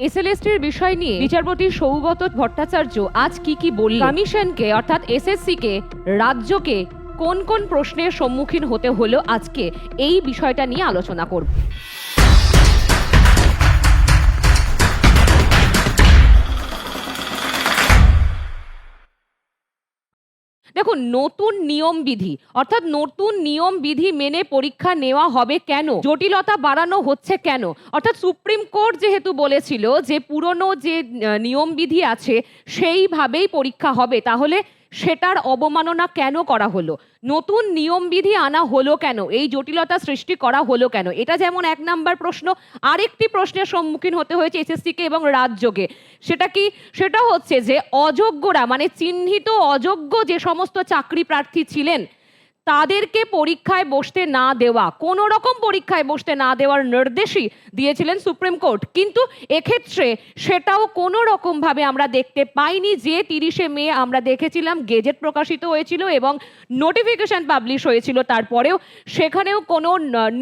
এসএলএসটির বিষয় নিয়ে বিচারপতি সৌগত ভট্টাচার্য আজ কি কি বললেন? কমিশনকে, অর্থাৎ এসএসসি কে রাজ্যকে কোন কোন প্রশ্নের সম্মুখীন হতে হলো আজকে? এই বিষয়টা নিয়ে আলোচনা করব। দেখুন, নতুন নিয়ম বিধি, অর্থাৎ নতুন নিয়ম বিধি মেনে পরীক্ষা নেওয়া হবে কেন? জটিলতা বাড়ানো হচ্ছে কেন? অর্থাৎ সুপ্রিম কোর্ট যেহেতু বলেছিল যে পুরনো যে নিয়ম বিধি আছে, সেইভাবেই পরীক্ষা হবে। তাহলে সেটার অবমাননা কেন করা হলো? নতুন নিয়মবিধি আনা হলো কেন? এই জটিলতা সৃষ্টি করা হলো কেন? এটা যেমন এক নাম্বার প্রশ্ন, আরেকটি প্রশ্নের সম্মুখীন হতে হয়েছে এসএসসিকে এবং রাজ্যকে। সেটা কি? সেটা হচ্ছে যে অযোগ্যরা মানে চিহ্নিত অযোগ্য যে সমস্ত চাকরি প্রার্থী ছিলেন তাদেরকে পরীক্ষায় বসতে না দেওয়া, কোনো রকম পরীক্ষায় বসতে না দেওয়ার নির্দেশই দিয়েছিলেন সুপ্রিম কোর্ট। কিন্তু এক্ষেত্রে সেটাও কোনো রকমভাবে আমরা দেখতে পাইনি। যে তিরিশে মে আমরা দেখেছিলাম, গেজেট প্রকাশিত হয়েছিল এবং নোটিফিকেশন পাবলিশ হয়েছিল। তারপরেও সেখানেও কোনো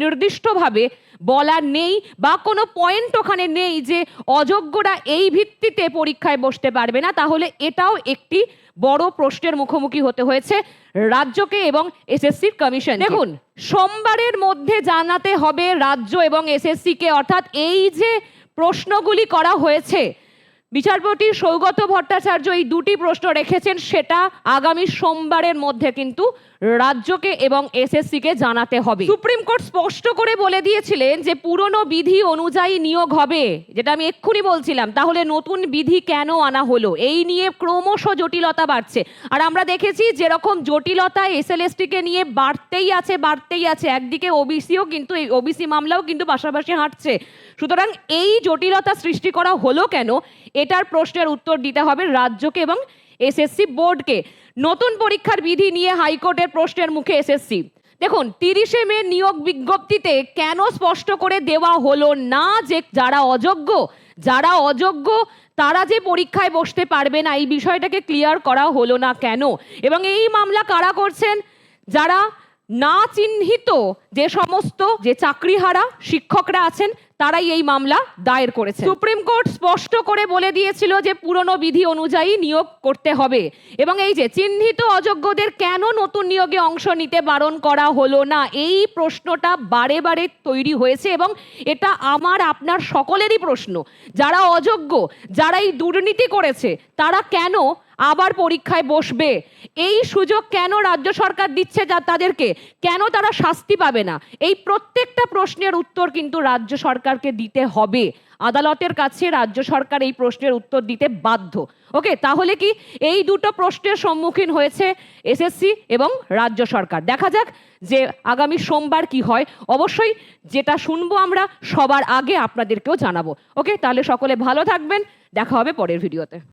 নির্দিষ্টভাবে বলা নেই বা কোনো পয়েন্ট ওখানে নেই যে অযোগ্যরা এই ভিত্তিতে পরীক্ষায় বসতে পারবে না। তাহলে এটাও একটি বড় প্রশ্নের মুখোমুখি হতে হয়েছে রাজ্যকে এবং এসএসসির কমিশন দেখুন সোমবারের মধ্যে জানাতে হবে রাজ্য এবং এসএসসিকে অর্থাৎ এই যে প্রশ্নগুলি করা হয়েছে বিচারপতি সৌগত ভট্টাচার্য এই দুটি প্রশ্ন রেখেছেন, সেটা আগামী সোমবারের মধ্যে কিন্তু রাজ্যকে এবং এসএসসি কে জানাতে হবে। সুপ্রিম কোর্ট স্পষ্ট করে বলে দিয়েছিলেন যে পুরনো বিধি অনুযায়ী নিয়োগ হবে, যেটা আমি এক্ষুনি বলছিলাম। তাহলে নতুন বিধি কেন আনা হলো? এই নিয়ে ক্রমশ জটিলতা বাড়ছে। আর আমরা দেখেছি যেরকম জটিলতা এসএলএসটি কে নিয়ে বাড়তেই আছে বাড়তেই আছে। একদিকে ওবিসিও কিন্তু, এই ওবিসি মামলাও কিন্তু পাশাপাশি হাঁটছে। সুতরাং এই জটিলতা সৃষ্টি করা হলো কেন? এটার প্রশ্নের উত্তর দিতে হবে রাজ্যকে এবং এসএসসি বোর্ডকে। নতুন পরীক্ষার বিধি নিয়ে হাইকোর্টের প্রশ্নের মুখে এসএসসি। দেখুন, তিরিশে মে নিয়োগ বিজ্ঞপ্তিতে কেন স্পষ্ট করে দেওয়া হলো না যে যারা অযোগ্য যারা অযোগ্য, তারা যে পরীক্ষায় বসতে পারবে না, এই বিষয়টাকে ক্লিয়ার করা হলো না কেন? এবং এই মামলা কারা করছেন? যারা না চিহ্নিত যে সমস্ত যে চাকরিহারা শিক্ষকরা আছেন তারাই এই মামলা দায়ের করেছে সুপ্রিম কোর্ট স্পষ্ট করে বলে দিয়েছিল যে পুরনো বিধি অনুযায়ী নিয়োগ করতে হবে। এবং এই যে, চিহ্নিত অযোগ্যদের কেন নতুন নিয়োগে অংশ নিতে বারণ করা হলো না? এই প্রশ্নটা বারে বারে তৈরি হয়েছে এবং এটা আমার, আপনার সকলেরই প্রশ্ন। যারা অযোগ্য, যারা এই দুর্নীতি করেছে, তারা কেন আবার পরীক্ষায় বসবে? এই সুযোগ কেন রাজ্য সরকার দিচ্ছে যা তাদেরকে? কেন তারা শাস্তি পাবে না? এই প্রত্যেকটা প্রশ্নের উত্তর কিন্তু রাজ্য সরকারকে দিতে হবে। আদালতের কাছে রাজ্য সরকার এই প্রশ্নের উত্তর দিতে বাধ্য। ওকে, তাহলে কি এই দুটো প্রশ্নের সম্মুখীন হয়েছে এসএসসি এবং রাজ্য সরকার। দেখা যাক যে আগামী সোমবার কি হয়। অবশ্যই যেটা শুনব আমরা সবার আগে আপনাদেরকেও জানাব। ওকে, তাহলে সকলে ভালো থাকবেন। দেখা হবে পরের ভিডিওতে।